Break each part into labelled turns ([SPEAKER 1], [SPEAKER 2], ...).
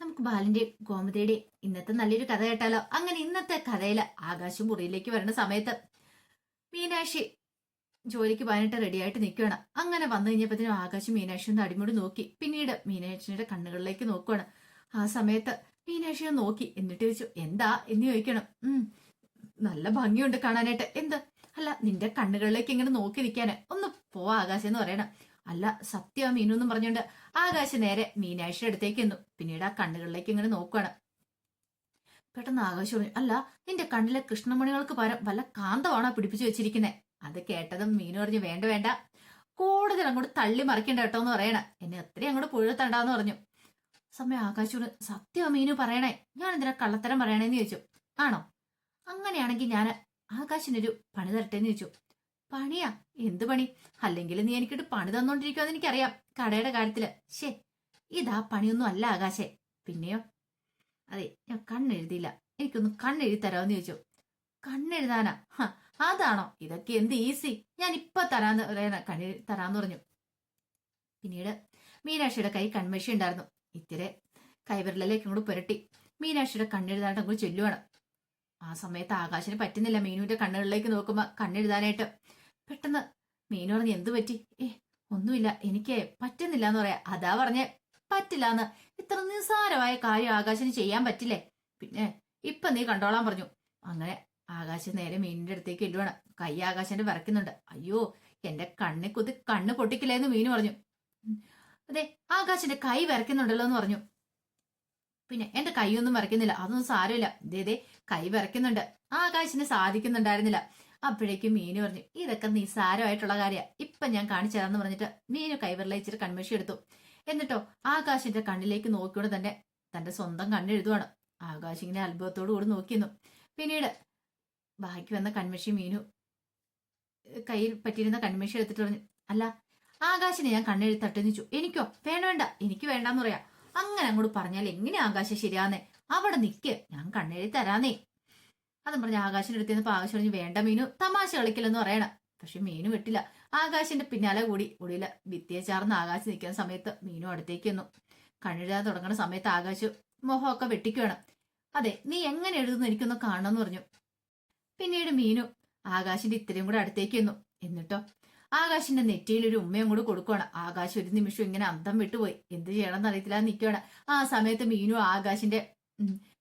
[SPEAKER 1] നമുക്ക് ബാലന്റെ ഗോമതിയുടെ ഇന്നത്തെ നല്ലൊരു കഥ കേട്ടാലോ? അങ്ങനെ ഇന്നത്തെ കഥയിൽ ആകാശം മുറിയിലേക്ക് വരുന്ന സമയത്ത് മീനാക്ഷി ജോലിക്ക് പോകാനായിട്ട് റെഡിയായിട്ട് നിൽക്കുകയാണ് അങ്ങനെ വന്നു കഴിഞ്ഞപ്പോഴത്തേനും ആകാശം മീനാക്ഷി ഒന്ന് അടിമുടി നോക്കി. പിന്നീട് മീനാക്ഷിയുടെ കണ്ണുകളിലേക്ക് നോക്കുകയാണ് ആ സമയത്ത് മീനാക്ഷിയെ നോക്കി. എന്നിട്ട് ചോദിച്ചു എന്താ? എന്ന് ചോദിക്കണം. ഉം നല്ല ഭംഗിയുണ്ട് കാണാനായിട്ട്. എന്ത്? അല്ല നിന്റെ കണ്ണുകളിലേക്ക് ഇങ്ങനെ നോക്കി നിൽക്കാന്. ഒന്ന് പോവാ ആകാശം എന്ന് പറയണം. അല്ല സത്യം മീനു എന്നും പറഞ്ഞുകൊണ്ട് ആകാശം നേരെ മീനാഴ്ച അടുത്തേക്ക് എന്നു പിന്നീട് ആ കണ്ണുകളിലേക്ക് ഇങ്ങനെ നോക്കുകയാണ് പെട്ടെന്ന് ആകാശ പറഞ്ഞു അല്ല നിന്റെ കണ്ണിലെ കൃഷ്ണമണികൾക്ക് പരം വല്ല കാന്തമാണോ പിടിപ്പിച്ചു വെച്ചിരിക്കുന്നത് അത് കേട്ടതും മീനു പറഞ്ഞു വേണ്ട വേണ്ട. കൂടുതൽ അങ്ങോട്ട് തള്ളി മറിക്കണ്ട കേട്ടോ എന്ന് പറയണ. എന്നെ എത്രയും അങ്ങോട്ട് പുഴുത്തണ്ടാന്ന് പറഞ്ഞു. സമയം ആകാശോട് സത്യമാ മീനു പറയണേ. ഞാൻ എന്തിനാ കള്ളത്തരം പറയണേന്ന് ചോദിച്ചു. ആണോ? അങ്ങനെയാണെങ്കിൽ ഞാൻ ആകാശിനൊരു പണി തരട്ടെ എന്ന് ചോദിച്ചു. പണിയാ? എന്ത് പണി? അല്ലെങ്കിൽ നീ എനിക്കിട്ട് പണി തന്നോണ്ടിരിക്കുമെന്ന് എനിക്കറിയാം കടയുടെ കാര്യത്തിൽ. ശേ ഇതാ പണിയൊന്നും അല്ല ആകാശേ. പിന്നെയോ? അതെ ഞാൻ കണ്ണെഴുതിയില്ല. എനിക്കൊന്ന് കണ്ണെഴുതി തരാമെന്ന് ചോദിച്ചു. കണ്ണെഴുതാനാ? അതാണോ? ഇതൊക്കെ എന്ത് ഈസി? ഞാൻ ഇപ്പൊ തരാന്ന് പറയാന കണ്ണി തരാന്ന് പറഞ്ഞു. പിന്നീട് മീനാക്ഷിയുടെ കൈ കൺമഷി ഉണ്ടായിരുന്നു. ഇത്തിരി കൈവിരലിലേക്ക് ഇങ്ങോട്ട് പുരട്ടി. മീനാക്ഷിയുടെ കണ്ണെഴുതാനായിട്ട് അങ്ങോട്ട് ചൊല്ലുവാണ്. ആ സമയത്ത് ആകാശിന് പറ്റുന്നില്ല മീനുവിന്റെ കണ്ണുകളിലേക്ക് നോക്കുമ്പോ കണ്ണെഴുതാനായിട്ട്. പെട്ടെന്ന്. മീനു പറഞ്ഞ് എന്തു പറ്റി? ഏ ഒന്നുമില്ല. എനിക്ക് പറ്റുന്നില്ല എന്ന് പറയാ. അതാ പറഞ്ഞേ പറ്റില്ല എന്ന് ഇത്ര നിസ്സാരമായ കാര്യം ആകാശിന് ചെയ്യാൻ പറ്റില്ലേ? പിന്നെ ഇപ്പൊ നീ കണ്ടോളാൻ പറഞ്ഞു. അങ്ങനെ ആകാശം നേരെ മീനിന്റെ അടുത്തേക്ക് ഇല്ലുവാണ് കൈ ആകാശന്റെ വിറയ്ക്കുന്നുണ്ട് അയ്യോ എന്റെ കണ്ണി കുത്തി കണ്ണ് പൊട്ടിക്കില്ലേന്ന് മീനു പറഞ്ഞു. അതെ ആകാശന്റെ കൈ വിറയ്ക്കുന്നുണ്ടല്ലോ എന്ന് പറഞ്ഞു. പിന്നെ എന്റെ കൈ ഒന്നും വിറയ്ക്കുന്നില്ല അതൊന്നും സാരമില്ല. ഇതേ കൈ വിറയ്ക്കുന്നുണ്ട് ആകാശിന് സാധിക്കുന്നുണ്ടായിരുന്നില്ല. അപ്പോഴേക്കും മീനു പറഞ്ഞു ഇതൊക്കെ നിസ്സാരമായിട്ടുള്ള കാര്യ. ഇപ്പൊ ഞാൻ കാണിച്ചു പറഞ്ഞിട്ട് മീനു കൈവിരലയച്ചിട്ട് കൺമഷി എടുത്തു. എന്നിട്ടോ ആകാശിന്റെ കണ്ണിലേക്ക് നോക്കിയോടെ തന്നെ തന്റെ സ്വന്തം കണ്ണെഴുതുവാണ് ആകാശ് ഇങ്ങനെ അത്ഭുതത്തോടു കൂടി നോക്കിയിരുന്നു. പിന്നീട് ബാക്കി വന്ന കൺമഷി മീനു കയ്യിൽ പറ്റിയിരുന്ന കൺമഷി എടുത്തിട്ട് പറഞ്ഞു അല്ല ആകാശിനെ ഞാൻ കണ്ണെഴുതി തട്ടെന്ന് ചോദിച്ചു എനിക്കോ? വേണ്ട വേണ്ട. എനിക്ക് വേണ്ടാന്ന് പറയാ. അങ്ങനെ അങ്ങോട്ട് പറഞ്ഞാൽ എങ്ങനെ ആകാശം ശരിയാന്നേ? അവിടെ നിക്ക്. ഞാൻ കണ്ണെഴുതി തരാന്നേ. അതും പറഞ്ഞ ആകാശിന്റെ അടുത്ത് നിന്ന് ആകാശം പറഞ്ഞു വേണ്ട മീനു തമാശ കളിക്കില്ലെന്ന് പറയണം. പക്ഷെ മീനു വിട്ടില്ല. ആകാശിന്റെ പിന്നാലെ കൂടി ഒടിയില ഭിത്തിയെ ചാർന്ന് ആകാശം നിൽക്കുന്ന സമയത്ത് മീനു അടുത്തേക്ക് വന്നു കണ്ണെഴുതാൻ തുടങ്ങുന്ന സമയത്ത് ആകാശ് മുഖമൊക്കെ വെട്ടിക്കുവാണ് അതെ നീ എങ്ങനെ എഴുതുന്നു എനിക്കൊന്ന് കാണണമെന്ന് പറഞ്ഞു. പിന്നീട് മീനു ആകാശിന്റെ ഇത്രയും കൂടെ അടുത്തേക്ക് വന്നു എന്നിട്ടോ? ആകാശിന്റെ നെറ്റിയിൽ ഒരു ഉമ്മയും കൂടെ കൊടുക്കുവാണ്. ആകാശ് ഒരു നിമിഷം ഇങ്ങനെ അന്തം വിട്ടുപോയി. എന്ത് ചെയ്യണമെന്ന് അറിയത്തില്ല നിൽക്കുവാണ് ആ സമയത്ത് മീനു ആകാശിന്റെ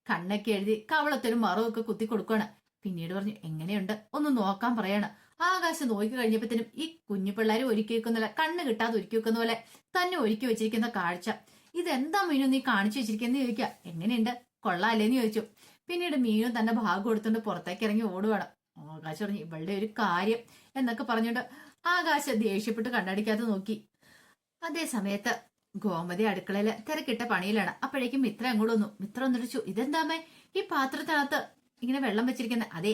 [SPEAKER 1] കണ്ണൊക്കെ എഴുതി കവളത്തൊരു മറവൊക്കെ കുത്തി കൊടുക്കുകയാണ് പിന്നീട് പറഞ്ഞു എങ്ങനെയുണ്ട്? ഒന്ന് നോക്കാൻ പറയാണ്. ആകാശം നോക്കി കഴിഞ്ഞപ്പോഴത്തേനും ഈ കുഞ്ഞു പിള്ളേർ ഒരുക്കി വെക്കുന്ന കണ്ണ് കിട്ടാതെ ഒരുക്കി വെക്കുന്ന പോലെ തന്നെ ഒരുക്കി വെച്ചിരിക്കുന്ന കാഴ്ച. ഇതെന്താ മീനു നീ കാണിച്ചു വെച്ചിരിക്കുന്നത് ചോദിക്കുക. എങ്ങനെയുണ്ട്? കൊള്ളാല്ലേന്ന് ചോദിച്ചു. പിന്നീട് മീനു തന്റെ ഭാഗം കൊടുത്തുകൊണ്ട് പുറത്തേക്ക് ഇറങ്ങി ഓടുവാണ്. ആകാശം പറഞ്ഞു ഇവളുടെ ഒരു കാര്യം എന്നൊക്കെ പറഞ്ഞുകൊണ്ട് ആകാശം ദേഷ്യപ്പെട്ട് കണ്ണടിക്കാതെ നോക്കി. അതേ സമയത്ത് ഗോമതി അടുക്കളയിൽ തിരക്കിട്ട പണിയിലാണ്. അപ്പോഴേക്കും മിത്ര അങ്ങോട്ട് വന്നു. മിത്ര ഒന്നിടിച്ചു ഇതെന്താമേ ഈ പാത്രത്തിനകത്ത് ഇങ്ങനെ വെള്ളം വെച്ചിരിക്കുന്നത് അതെ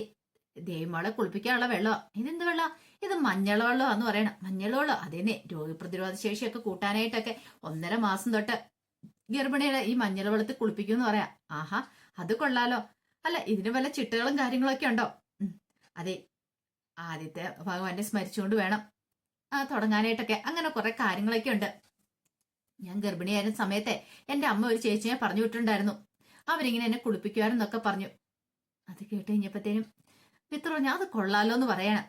[SPEAKER 1] ദേവിമാളെ കുളിപ്പിക്കാനുള്ള വെള്ളോ ഇതെന്ത് വെള്ളം ഇത് മഞ്ഞൾ വെള്ളമാന്ന് പറയണം. മഞ്ഞൾ വെള്ളോ അതേനെ രോഗപ്രതിരോധ ശേഷിയൊക്കെ കൂട്ടാനായിട്ടൊക്കെ ഒന്നര മാസം തൊട്ട് ഗർഭിണിയുടെ ഈ മഞ്ഞൾ വെള്ളത്തിൽ കുളിപ്പിക്കുമെന്ന് പറയാം. ആഹാ അത് കൊള്ളാലോ. അല്ല ഇതിന് വല്ല ചിട്ടകളും കാര്യങ്ങളൊക്കെ ഉണ്ടോ? അതെ ആദ്യത്തെ ഭഗവാനെ സ്മരിച്ചുകൊണ്ട് വേണം തുടങ്ങാനായിട്ടൊക്കെ. അങ്ങനെ കുറെ കാര്യങ്ങളൊക്കെ ഉണ്ട്. ഞാൻ ഗർഭിണിയായിരുന്ന സമയത്തെ എന്റെ അമ്മ ഒരു ചേച്ചിയെ പറഞ്ഞു വിട്ടിട്ടുണ്ടായിരുന്നു. അവരിങ്ങനെ എന്നെ കുളിപ്പിക്കുവാനെന്നൊക്കെ പറഞ്ഞു. അത് കേട്ട് കഴിഞ്ഞപ്പോഴത്തേനും പിത്രോ ഞാൻ അത് കൊള്ളാലോ എന്ന് പറയണം.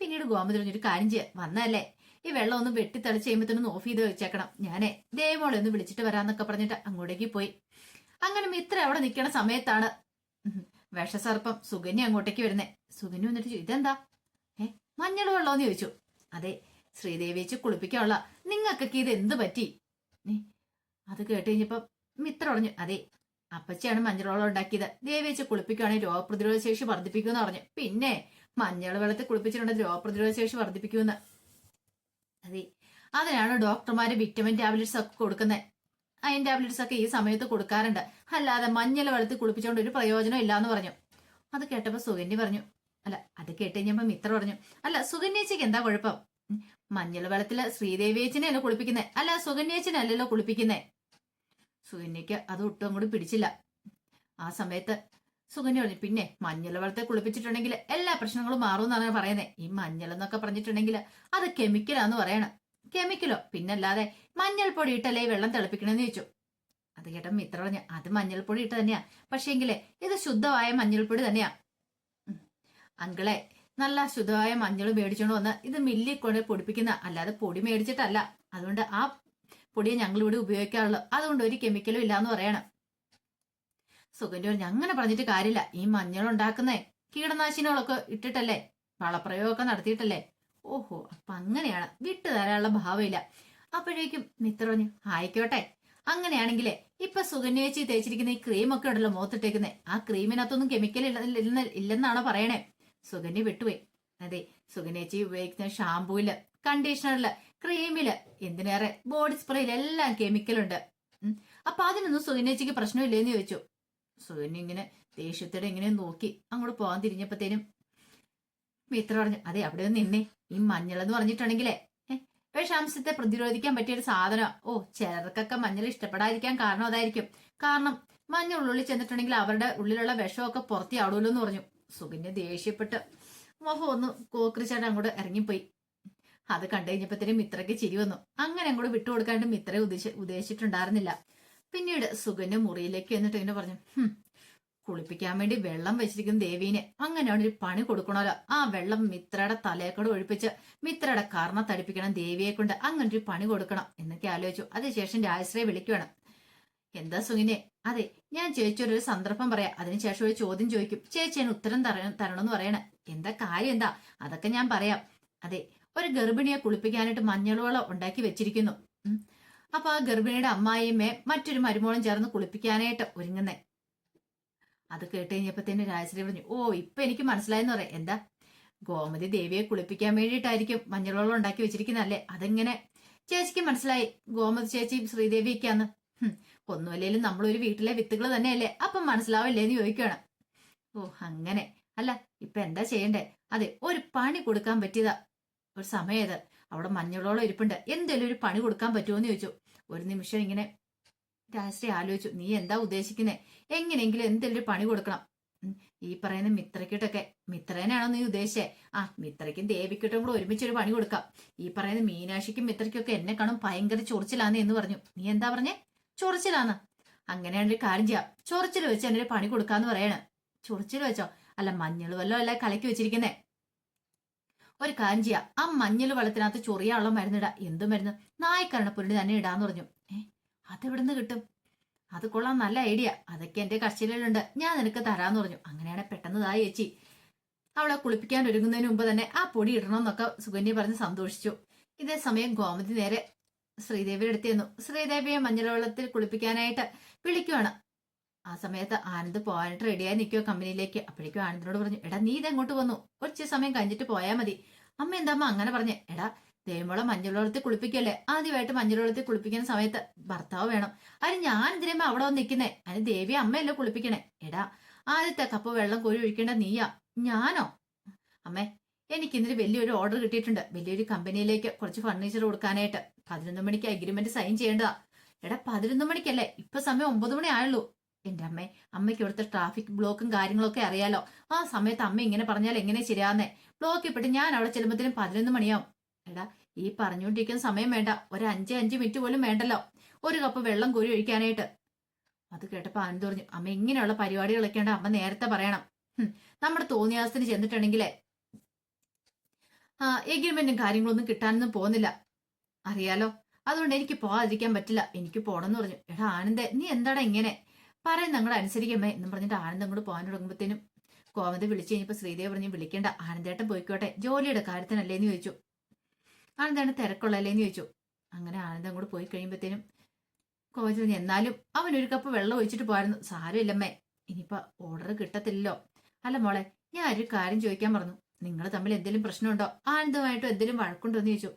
[SPEAKER 1] പിന്നീട് ഗോമതി ഒരു കാര്യം ചെയ്യാം. വന്നല്ലേ ഈ വെള്ളം ഒന്ന് വെട്ടി തെളിച്ച് കഴിയുമ്പോഴത്തേനും ഓഫ് ചെയ്ത് വെച്ചേക്കണം. ഞാനേ ദേവോളെ ഒന്ന് വിളിച്ചിട്ട് വരാന്നൊക്കെ പറഞ്ഞിട്ട് അങ്ങോട്ടേക്ക് പോയി. അങ്ങനെ മിത്ര അവിടെ നിൽക്കണ സമയത്താണ് വിഷസർപ്പം സുകന്യ അങ്ങോട്ടേക്ക് വരുന്നേ. സുകന്യ വന്നിട്ട് ഇതെന്താ? ഏ മഞ്ഞൾ വെള്ളമെന്ന് ചോദിച്ചു. അതെ ശ്രീദേവിയെ കുളിപ്പിക്കാനുള്ള. നിങ്ങൾക്കൊക്കെ ഇത് എന്ത് പറ്റി? ഏ, അത് കേട്ട് കഴിഞ്ഞപ്പം മിത്ര പറഞ്ഞു അതെ അപ്പച്ചയാണ് മഞ്ഞൾ വെള്ളം ഉണ്ടാക്കിയത്. ദേവി വെച്ച് കുളിപ്പിക്കുകയാണെങ്കിൽ രോഗപ്രതിരോധ ശേഷി വർദ്ധിപ്പിക്കുമെന്ന് പറഞ്ഞു. പിന്നെ മഞ്ഞൾ വെള്ളത്തിൽ കുളിപ്പിച്ചിട്ടുണ്ടെങ്കിൽ രോഗപ്രതിരോധ ശേഷി വർദ്ധിപ്പിക്കുമെന്ന്. അതെ അതിനാണ് ഡോക്ടർമാര് വിറ്റമിൻ ടാബ്ലറ്റ്സ് ഒക്കെ കൊടുക്കുന്നത്. അയൻ ടാബ്ലറ്റ്സ് ഒക്കെ ഈ സമയത്ത് കൊടുക്കാറുണ്ട്. അല്ലാതെ മഞ്ഞൾ വെള്ളത്തിൽ കുളിപ്പിച്ചുകൊണ്ട് ഒരു പ്രയോജനം ഇല്ലാന്ന് പറഞ്ഞു. അത് കേട്ടപ്പോ സുഗന്യ പറഞ്ഞു. അല്ല അത് കേട്ട് കഴിഞ്ഞപ്പോ മിത്ര പറഞ്ഞു. അല്ല സുഗന്യച്ചയ്ക്ക് എന്താ കുഴപ്പം? മഞ്ഞൾ വെള്ളത്തിൽ ശ്രീദേവിയേച്ചിനെയല്ലോ കുളിപ്പിക്കുന്നേ? അല്ല അല്ലല്ലോ കുളിപ്പിക്കുന്നേ. സുഗന്യക്ക് അത് ഒട്ടും അങ്ങോട്ട് പിടിച്ചില്ല. ആ സമയത്ത് സുഗന്യ പറഞ്ഞു പിന്നെ മഞ്ഞൾ വെള്ളത്തെ കുളിപ്പിച്ചിട്ടുണ്ടെങ്കിൽ എല്ലാ പ്രശ്നങ്ങളും മാറുമെന്നാണ് പറയുന്നത് ഈ മഞ്ഞൾ എന്നൊക്കെ പറഞ്ഞിട്ടുണ്ടെങ്കിൽ അത് കെമിക്കലാന്ന് പറയണം. കെമിക്കലോ? പിന്നല്ലാതെ മഞ്ഞൾപ്പൊടി ഇട്ടല്ലേ വെള്ളം തിളപ്പിക്കണമെന്ന് ചോദിച്ചു. അത് കേട്ട മിത്ര പറഞ്ഞു അത് മഞ്ഞൾപ്പൊടി ഇട്ട് തന്നെയാ. പക്ഷേങ്കിലേ ഇത് ശുദ്ധമായ മഞ്ഞൾപ്പൊടി തന്നെയാ. അങ്കിളെ നല്ല ശുദ്ധമായ മഞ്ഞൾ മേടിച്ചുകൊണ്ട് വന്ന് ഇത് മില്ലി കൊണ്ട് പൊടിപ്പിക്കുന്ന അല്ലാതെ പൊടി മേടിച്ചിട്ടല്ല. അതുകൊണ്ട് ആ പൊടിയെ ഞങ്ങൾ ഇവിടെ ഉപയോഗിക്കാറുള്ളൂ. അതുകൊണ്ട് ഒരു കെമിക്കലും ഇല്ല എന്ന് പറയണം. സുഗന്യ പറഞ്ഞു അങ്ങനെ പറഞ്ഞിട്ട് കാര്യമില്ല. ഈ മഞ്ഞൾ ഉണ്ടാക്കുന്നേ കീടനാശിനികളൊക്കെ ഇട്ടിട്ടല്ലേ വളപ്രയോഗമൊക്കെ നടത്തിയിട്ടല്ലേ? ഓഹോ അപ്പൊ അങ്ങനെയാണ്. വിട്ടു തരാനുള്ള ഭാവമില്ല. അപ്പോഴേക്കും മിത്ര പറഞ്ഞു ആയിക്കോട്ടെ. അങ്ങനെയാണെങ്കിലേ ഇപ്പൊ സുഗന്യേച്ചി തേച്ചിരിക്കുന്ന ഈ ക്രീമൊക്കെ ഉണ്ടല്ലോ മുഖത്തിട്ടേക്കുന്നേ. ആ ക്രീമിനകത്തൊന്നും കെമിക്കൽ ഇല്ലെന്നാണോ പറയണേ? സുഗന്യ വിട്ടുപോയി. അതെ സുഗനേച്ചി ഉപയോഗിക്കുന്ന ഷാമ്പൂയിൽ കണ്ടീഷണറിൽ ക്രീമിൽ എന്തിനേറെ ബോഡി സ്പ്രേയിൽ എല്ലാം കെമിക്കലുണ്ട്. അപ്പൊ അതിനൊന്നും സുഗനേച്ചിക്ക് പ്രശ്നമില്ലേന്ന് ചോദിച്ചു. സുഗന്യ ഇങ്ങനെ ദേഷ്യത്തോടെ ഇങ്ങനെ നോക്കി അങ്ങോട്ട് പോകാൻ തിരിഞ്ഞപ്പോഴത്തേനും മിത്ര പറഞ്ഞു അതെ അവിടെ ഒന്ന് നിന്നേ. ഈ മഞ്ഞൾ എന്ന് പറഞ്ഞിട്ടുണ്ടെങ്കിലേ വിഷാംശത്തെ പ്രതിരോധിക്കാൻ പറ്റിയ ഒരു സാധനം. ഓ ചിലർക്കൊക്കെ മഞ്ഞൾ ഇഷ്ടപ്പെടാതിരിക്കാൻ കാരണം അതായിരിക്കും. കാരണം മഞ്ഞൾ ഉള്ളിൽ ചെന്നിട്ടുണ്ടെങ്കിൽ അവരുടെ ഉള്ളിലുള്ള വിഷമൊക്കെ പുറത്തിയാടൂല്ലോ എന്ന് പറഞ്ഞു. സുഗന്യ ദേഷ്യപ്പെട്ട് മോഹം ഒന്ന് കോക്രിച്ചാട്ട് അങ്ങോട്ട് ഇറങ്ങിപ്പോയി. അത് കണ്ടു കഴിഞ്ഞപ്പോഴത്തേനും മിത്രയ്ക്ക് ചിരി വന്നു. അങ്ങനെ അങ്ങോട്ട് വിട്ടുകൊടുക്കാണ്ട് മിത്ര ഉദ്ദേശ ഉദ്ദേശിച്ചിട്ടുണ്ടായിരുന്നില്ല. പിന്നീട് സുഖന്റെ മുറിയിലേക്ക് എന്നിട്ട് ഇങ്ങനെ പറഞ്ഞു കുളിപ്പിക്കാൻ വേണ്ടി വെള്ളം വെച്ചിരിക്കുന്ന ദേവീനെ. അങ്ങനെ ഒരു പണി കൊടുക്കണമല്ലോ. ആ വെള്ളം മിത്രയുടെ തലയെക്കൂടെ ഒഴിപ്പിച്ച് മിത്രയുടെ കർണ തടിപ്പിക്കണം ദേവിയെ കൊണ്ട് അങ്ങനെ ഒരു പണി കൊടുക്കണം. എന്നൊക്കെ ആലോചിച്ചു. അതിനുശേഷം രാജശ്രീയെ വിളിക്കുവാണ്. എന്താ സുഖിനെ അതെ ഞാൻ ചേച്ചിയോട് ഒരു സന്ദർഭം പറയാം. അതിനുശേഷം ഒരു ചോദ്യം ചോദിക്കും. ചേച്ചി ഞാൻ ഉത്തരം തരണം തരണമെന്ന് പറയണേ. എന്താ കാര്യം എന്താ? അതൊക്കെ ഞാൻ പറയാം. അതെ ഒരു ഗർഭിണിയെ കുളിപ്പിക്കാനായിട്ട് മഞ്ഞളോളം ഉണ്ടാക്കി വെച്ചിരിക്കുന്നു. അപ്പൊ ആ ഗർഭിണിയുടെ അമ്മായിയമ്മയെ മറ്റൊരു മരുമോളം ചേർന്ന് കുളിപ്പിക്കാനായിട്ട് ഒരുങ്ങുന്നേ. അത് കേട്ട് കഴിഞ്ഞപ്പത്തേന് രാജശ്രീ പറഞ്ഞു ഓ ഇപ്പൊ എനിക്ക് മനസ്സിലായെന്ന് പറയാം. എന്താ? ഗോമതി ദേവിയെ കുളിപ്പിക്കാൻ വേണ്ടിയിട്ടായിരിക്കും മഞ്ഞളോളം ഉണ്ടാക്കി വെച്ചിരിക്കുന്നല്ലേ അതെങ്ങനെ? ചേച്ചിക്ക് മനസ്സിലായി. ഗോമതി ചേച്ചി ശ്രീദേവിയൊക്കെയാന്ന്. ഹും, നമ്മൾ ഒരു വീട്ടിലെ വിത്തുകൾ തന്നെയല്ലേ? അപ്പം മനസ്സിലാവില്ലേ എന്ന് ചോദിക്കണം. ഓ അങ്ങനെ. അല്ല ഇപ്പൊ എന്താ ചെയ്യണ്ടേ? അതെ ഒരു പണി കൊടുക്കാൻ പറ്റിയതാ. ഒരു സമയത് അവിടെ മഞ്ഞളോളം ഇരിപ്പുണ്ട്. എന്തേലും ഒരു പണി കൊടുക്കാൻ പറ്റുമോ എന്ന് ചോദിച്ചു. ഒരു നിമിഷം ഇങ്ങനെ രാജശ്രീ ആലോചിച്ചു. നീ എന്താ ഉദ്ദേശിക്കുന്നേ? എങ്ങനെയെങ്കിലും എന്തെങ്കിലും ഒരു പണി കൊടുക്കണം. ഈ പറയുന്ന മിത്രക്കിട്ടൊക്കെ മിത്രേനാണോ നീ ഉദ്ദേശിച്ചേ? ആ മിത്രയ്ക്കും ദേവിക്കിട്ടും കൂടെ ഒരുമിച്ച് ഒരു പണി കൊടുക്കാം. ഈ പറയുന്ന മീനാക്ഷിക്കും മിത്രയ്ക്കും ഒക്കെ എന്നെ കാണും ഭയങ്കര ചൊറിച്ചിലാന്ന് എന്ന് പറഞ്ഞു. നീ എന്താ പറഞ്ഞേ? ചൊറിച്ചിലാന്ന്. അങ്ങനെയാണ് ഒരു കാര്യം ചെയ്യാം. ചൊറിച്ചിൽ വെച്ച് എന്നെ പണി കൊടുക്കാന്ന് പറയാണ്. ചൊറിച്ചിൽ വെച്ചോ? അല്ല മഞ്ഞൾ വല്ലോ അല്ല കലക്കി വെച്ചിരിക്കുന്നേ. ഒരു കാര്യം ചെയ്യാം. ആ മഞ്ഞൾ വെള്ളത്തിനകത്ത് ചൊറിയാനുള്ള മരുന്നിടാ. എന്ത് മരുന്ന്? നായക്കരണപ്പൊരുടി തന്നെ ഇടാന്ന് പറഞ്ഞു. ഏ അതെവിടുന്ന് കിട്ടും? അത് കൊള്ളാം നല്ല ഐഡിയ. അതൊക്കെ എന്റെ കർശയിലുണ്ട് ഞാൻ നിനക്ക് തരാന്ന് പറഞ്ഞു. അങ്ങനെയാണ് പെട്ടെന്ന് താ ചേച്ചി. അവളെ കുളിപ്പിക്കാൻ ഒരുങ്ങുന്നതിന് മുമ്പ് തന്നെ ആ പൊടി ഇടണമെന്നൊക്കെ സുകന്യ പറഞ്ഞ് സന്തോഷിച്ചു. ഇതേ സമയം ഗോമതി നേരെ ശ്രീദേവിയുടെ അടുത്ത് ചെന്നു. ശ്രീദേവിയെ മഞ്ഞൾവെള്ളത്തിൽ കുളിപ്പിക്കാനായിട്ട് വിളിക്കുവാണ്. ആ സമയത്ത് ആനന്ദ് പോകാനായിട്ട് റെഡിയായി നിൽക്കുക കമ്പനിയിലേക്ക്. അപ്പോഴേക്കും ആനന്ദിനോട് പറഞ്ഞു എടാ നീ ഇതെങ്ങോട്ട് വന്നു. കുറച്ച് സമയം കഴിഞ്ഞിട്ട് പോയാൽ മതി. അമ്മ എന്താ അമ്മ അങ്ങനെ പറഞ്ഞു എടാ ദേവമോളെ മഞ്ഞൾവെള്ളത്തിൽ കുളിപ്പിക്കല്ലേ? ആദ്യമായിട്ട് മഞ്ഞൾവെള്ളത്തിൽ കുളിപ്പിക്കുന്ന സമയത്ത് ഭർത്താവ് വേണം. അതിന് ഞാൻ എന്തിനാ അവിടെ വന്ന് നിൽക്കുന്നേ അതിന് ദേവി അമ്മയല്ലേ കുളിപ്പിക്കണേ. എടാ ആദ്യത്തെ കപ്പ് വെള്ളം കോരി ഒഴിക്കേണ്ട നീയാ. ഞാനോ? അമ്മേ എനിക്ക് ഇന്നലെ വലിയൊരു ഓർഡർ കിട്ടിയിട്ടുണ്ട്. വലിയൊരു കമ്പനിയിലേക്ക് കുറച്ച് ഫർണിച്ചർ കൊടുക്കാനായിട്ട്. പതിനൊന്ന് മണിക്ക് അഗ്രിമെന്റ് സൈൻ ചെയ്യേണ്ടതാ. എടാ പതിനൊന്ന് മണിക്കല്ലേ? ഇപ്പൊ സമയം ഒമ്പത് മണി ആയുള്ളൂ. എന്റെ അമ്മേ അമ്മയ്ക്ക് ഇവിടുത്തെ ട്രാഫിക് ബ്ലോക്കും കാര്യങ്ങളൊക്കെ അറിയാലോ. ആ സമയത്ത് അമ്മ ഇങ്ങനെ പറഞ്ഞാൽ എങ്ങനെ ശരിയാന്നേ ബ്ലോക്ക് ഇപ്പിട്ട് ഞാൻ അവിടെ ചെല്ലുമ്പോഴത്തേനും പതിനൊന്ന് മണിയാവും. എടാ ഈ പറഞ്ഞുകൊണ്ടിരിക്കുന്ന സമയം വേണ്ട. ഒരു അഞ്ച് അഞ്ച് മിനിറ്റ് പോലും വേണ്ടല്ലോ. ഒരു കപ്പ് വെള്ളം കോരി ഒഴിക്കാനായിട്ട്. അത് കേട്ടപ്പോ ആനന്ദ് പറഞ്ഞു അമ്മ ഇങ്ങനെയുള്ള പരിപാടികളൊക്കെയാണ് അമ്മ നേരത്തെ പറയണം. നമ്മുടെ തോന്നിയാസത്തിന് ചെന്നിട്ടുണ്ടെങ്കിലേ എഗ്രിമെന്റും കാര്യങ്ങളൊന്നും കിട്ടാനൊന്നും പോകുന്നില്ല. അറിയാലോ അതുകൊണ്ട് എനിക്ക് പോകാതിരിക്കാൻ പറ്റില്ല. എനിക്ക് പോണെന്ന് പറഞ്ഞു. എടാ ആനന്ദേ നീ എന്താടാ ഇങ്ങനെ? പറയാൻ ഞങ്ങൾ അനുസരിക്കമ്മേ എന്നും പറഞ്ഞിട്ട് ആനന്ദ് അങ്ങോട്ട് പോകാൻ തുടങ്ങുമ്പോഴത്തേനും കോമതി വിളിച്ചു കഴിഞ്ഞപ്പോ ശ്രീദേവ് പറഞ്ഞു വിളിക്കേണ്ട ആനന്ദേട്ടൻ പോയിക്കോട്ടെ. ജോലിയുടെ കാര്യത്തിനല്ലേന്ന് ചോദിച്ചു. ആനന്ദേട്ടൻ തിരക്കുള്ളല്ലേന്ന് ചോദിച്ചു. അങ്ങനെ ആനന്ദ് അങ്ങോട്ട് പോയി കഴിയുമ്പോഴത്തേനും കോമതി പറഞ്ഞു എന്നാലും അവൻ ഒരു കപ്പ് വെള്ളം ഒഴിച്ചിട്ട് പോയിരുന്നു സാരമില്ലമ്മേ. ഇനിയിപ്പോ ഓർഡർ കിട്ടത്തില്ലല്ലോ. അല്ല മോളെ ഞാൻ ഒരു കാര്യം ചോദിക്കാൻ പറഞ്ഞു നിങ്ങൾ തമ്മിൽ എന്തെങ്കിലും പ്രശ്നമുണ്ടോ? ആനന്ദമായിട്ടോ എന്തെങ്കിലും വഴക്കുണ്ടോ എന്ന് ചോദിച്ചു.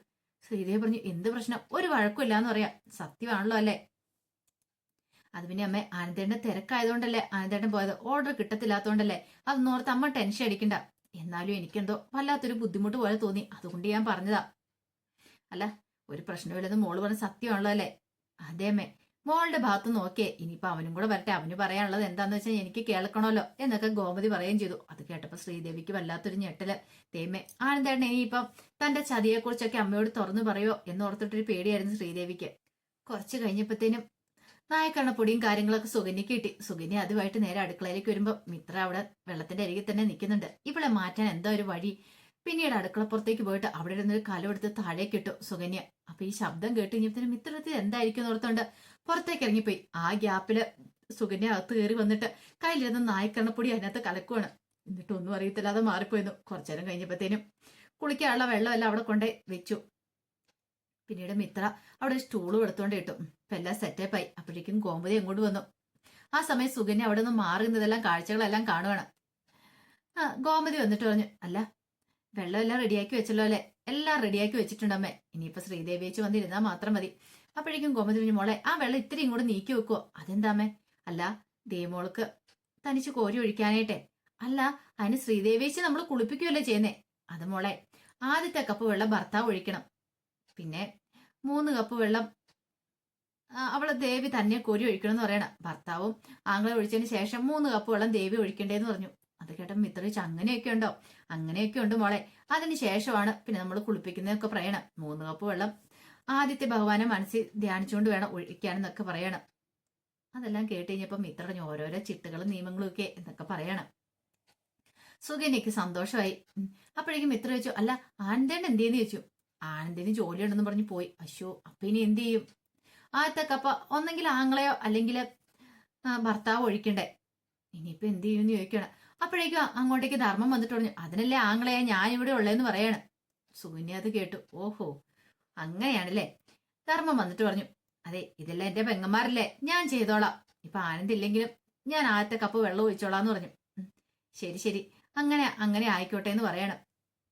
[SPEAKER 1] ശ്രീദേവി പറഞ്ഞു എന്ത് പ്രശ്നം? ഒരു വഴക്കുമില്ല എന്ന് പറയാം. സത്യമാണല്ലോ അല്ലേ? അത് പിന്നെ അമ്മ ആനന്ദേട്ടൻ തിരക്കായതുകൊണ്ടല്ലേ? ആനന്ദേട്ടൻ പോയത്? ഓർഡർ കിട്ടത്തില്ലാത്തതുകൊണ്ടല്ലേ അത് നോർത്ത് അമ്മ ടെൻഷൻ അടിക്കണ്ട. എന്നാലും എനിക്കെന്തോ വല്ലാത്തൊരു ബുദ്ധിമുട്ട് പോലെ തോന്നി. അതുകൊണ്ട് ഞാൻ പറഞ്ഞതാ. അല്ല ഒരു പ്രശ്നമില്ലെന്ന് മോൾ പറഞ്ഞ സത്യമാണല്ലോ അല്ലേ? അതെ അമ്മേ മോളുടെ ഭാഗത്ത് നോക്കിയേ. ഇനിയിപ്പോ അവനും കൂടെ വരട്ടെ. അവന് പറയാനുള്ളത് എന്താന്ന് വെച്ചാൽ എനിക്ക് കേൾക്കണമല്ലോ എന്നൊക്കെ ഗോമതി പറയുകയും ചെയ്തു. അത് കേട്ടപ്പോ ശ്രീദേവിക്ക് വല്ലാത്തൊരു ഞെട്ടൽ. തേമേ ആണെന്താണ് ഇനിയിപ്പം തന്റെ ചതിയെക്കുറിച്ചൊക്കെ അമ്മയോട് തുറന്നു പറയോ എന്ന് എന്നോർത്തിട്ടൊരു പേടിയായിരുന്നു ശ്രീദേവിക്ക്. കുറച്ച് കഴിഞ്ഞപ്പോഴത്തേനും നായക്കണ്ണപ്പൊടിയും പൊടിയും കാര്യങ്ങളൊക്കെ സുഗന്യക്ക് കിട്ടി. സുഗന്യ അതുമായിട്ട് നേരെ അടുക്കളയിലേക്ക് വരുമ്പോ മിത്ര അവിടെ വെള്ളത്തിന്റെ അരികിൽ തന്നെ നിൽക്കുന്നുണ്ട്. ഇവളെ മാറ്റാൻ എന്താ ഒരു വഴി? പിന്നീട് അടുക്കളപ്പുറത്തേക്ക് പോയിട്ട് അവിടെ ഇരുന്നൊരു കലമെടുത്ത് താഴേക്ക് ഇട്ടു. സുകന്യ അപ്പൊ ഈ ശബ്ദം കേട്ട് ഇനിയത്തിന് മിത്രത്തിൽ എന്തായിരിക്കും ഓർത്തോണ്ട് പുറത്തേക്ക് ഇറങ്ങിപ്പോയി. ആ ഗ്യാപ്പിൽ സുകന്യ അകത്ത് കയറി വന്നിട്ട് കയ്യിലിരുന്ന് നായ്ക്കരണപ്പൊടി അതിനകത്ത് കലക്കുവാണ്. എന്നിട്ട് ഒന്നും അറിയത്തില്ലാതെ മാറിപ്പോയിരുന്നു കുറച്ചേരം കഴിഞ്ഞപ്പോഴത്തേനും കുളിക്കാനുള്ള വെള്ളമെല്ലാം അവിടെ കൊണ്ടേ വെച്ചു. പിന്നീട് മിത്ര അവിടെ സ്റ്റൂളും എടുത്തോണ്ട് ഇട്ടു. ഇപ്പൊ എല്ലാം സെറ്റപ്പായി. അപ്പോഴേക്കും ഗോമതി അങ്ങോട്ട് വന്നു. ആ സമയം സുകന്യ അവിടെ നിന്ന് മാറുന്നതെല്ലാം കാഴ്ചകളെല്ലാം കാണുവാണ്. ഗോമതി വന്നിട്ട് പറഞ്ഞു അല്ല വെള്ളമെല്ലാം റെഡിയാക്കി വെച്ചല്ലോ അല്ലേ? എല്ലാം റെഡിയാക്കി വെച്ചിട്ടുണ്ടമ്മേ ഇനിയിപ്പോ ശ്രീദേവി വെച്ച് വന്നിരുന്നാൽ മാത്രം മതി. അപ്പോഴേക്കും ഗോമതി പറഞ്ഞു മോളെ ആ വെള്ളം ഇത്തിരി ഇങ്ങോട്ട് നീക്കി വെക്കുവോ? അതെന്താമ്മേ അല്ല ദേവമോൾക്ക് തനിച്ച് കോരി ഒഴിക്കാനായിട്ടെ. അല്ല അതിന് ശ്രീദേവി വെച്ച് നമ്മൾ കുളിപ്പിക്കുകയല്ലേ ചെയ്യുന്നേ? അത് മോളെ ആദ്യത്തെ കപ്പ് വെള്ളം ഭർത്താവ് ഒഴിക്കണം. പിന്നെ മൂന്ന് കപ്പ് വെള്ളം അവൾ ദേവി തന്നെ കോരി ഒഴിക്കണം എന്ന് പറയണം. ഭർത്താവും ആങ്ങളെ ഒഴിച്ചതിന് ശേഷം മൂന്ന് കപ്പ് വെള്ളം ദേവി ഒഴിക്കണ്ടേന്ന് പറഞ്ഞു. അത് കേട്ടോ മിത്രച്ച് അങ്ങനെയൊക്കെ ഉണ്ടോ? അങ്ങനെയൊക്കെ ഉണ്ട് മോളെ. അതിന് ശേഷമാണ് പിന്നെ നമ്മൾ കുളിപ്പിക്കുന്നതൊക്കെ പറയണം. മൂന്ന് കപ്പ് വെള്ളം ആദ്യത്തെ ഭഗവാനെ മനസ്സിൽ ധ്യാനിച്ചുകൊണ്ട് വേണം ഒഴിക്കാനെന്നൊക്കെ പറയണം. അതെല്ലാം കേട്ട് കഴിഞ്ഞപ്പോൾ മിത്ര പറഞ്ഞു ഓരോരോ ചിട്ടുകളും നിയമങ്ങളും ഒക്കെ എന്നൊക്കെ പറയണം. സുഖനിക്ക് സന്തോഷമായി. അപ്പോഴേക്കും മിത്ര ചോദിച്ചു അല്ല ആനന്ദേണ്ട എന്ത് ചെയ്യുന്നു ചോദിച്ചു. ആനന്ദിന് ജോലിയുണ്ടെന്ന് പറഞ്ഞു പോയി. അശോ അപ്പൊ ഇനി എന്ത് ചെയ്യും? ആദ്യത്തെ കപ്പ ഒന്നെങ്കിൽ ആങ്ങളെയോ അല്ലെങ്കിൽ ഭർത്താവ് ഒഴിക്കണ്ടേ? ഇനിയിപ്പോ എന്ത് ചെയ്യുമെന്ന് ചോദിക്കണം അപ്പോഴേക്കും അങ്ങോട്ടേക്ക് ധർമ്മം വന്നിട്ട് പറഞ്ഞു അതിനല്ലേ ആങ്ങളെ ഞാൻ ഇവിടെ ഉള്ളതെന്ന് പറയാണ്. സൂന്യ അത് കേട്ടു. ഓഹോ അങ്ങനെയാണല്ലേ? ധർമ്മം വന്നിട്ട് പറഞ്ഞു അതെ ഇതെല്ലാം എന്റെ പെങ്ങന്മാരല്ലേ ഞാൻ ചെയ്തോളാം. ഇപ്പൊ ആനന്ദില്ലെങ്കിലും ഞാൻ ആദ്യത്തെ കപ്പ് വെള്ളം ഒഴിച്ചോളാന്ന് പറഞ്ഞു. ശരി ശരി. അങ്ങനെ അങ്ങനെ ആയിക്കോട്ടെ എന്ന് പറയണം.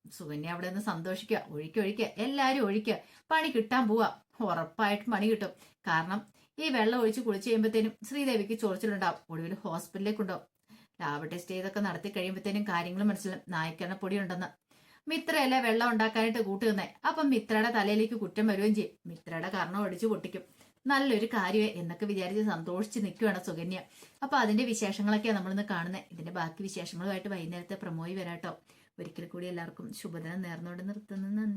[SPEAKER 1] സുകന്യ അവിടെ നിന്ന് സന്തോഷിക്കുക. ഒഴിക്കൊഴിക്കുക എല്ലാരും ഒഴിക്കുക പണി കിട്ടാൻ പോവാ. ഉറപ്പായിട്ടും പണി കിട്ടും. കാരണം ഈ വെള്ളം ഒഴിച്ച് കുളിച്ചു കഴിയുമ്പോഴത്തേനും ശ്രീദേവിക്ക് ചൊറിച്ചിലുണ്ടാവും. ഒടുവിൽ ഹോസ്പിറ്റലിലേക്ക് ഉണ്ടാവും ലാബ് ടെസ്റ്റ് ചെയ്തൊക്കെ നടത്തി കഴിയുമ്പോഴത്തേനും കാര്യങ്ങൾ മനസ്സിലും നായ്ക്കണ പൊടി ഉണ്ടെന്ന്. മിത്രയല്ല വെള്ളം ഉണ്ടാക്കാനായിട്ട് കൂട്ടുന്നേ അപ്പം മിത്രയുടെ തലയിലേക്ക് കുറ്റം വരുകയും ചെയ്യും. മിത്രയുടെ കർണം ഒടിച്ചു പൊട്ടിക്കും. നല്ലൊരു കാര്യമേ എന്നൊക്കെ വിചാരിച്ച് സന്തോഷിച്ച് നിൽക്കുകയാണ് സുകന്യ. അപ്പൊ അതിന്റെ വിശേഷങ്ങളൊക്കെയാണ് നമ്മളിന്ന് കാണുന്നത് ഇതിന്റെ ബാക്കി വിശേഷങ്ങളുമായിട്ട് വൈകുന്നേരത്തെ പ്രമോയി വരാട്ടോ. ഒരിക്കൽ കൂടി എല്ലാവർക്കും ശുഭദിനം നേർന്നുകൊണ്ട് നിർത്തുന്നു.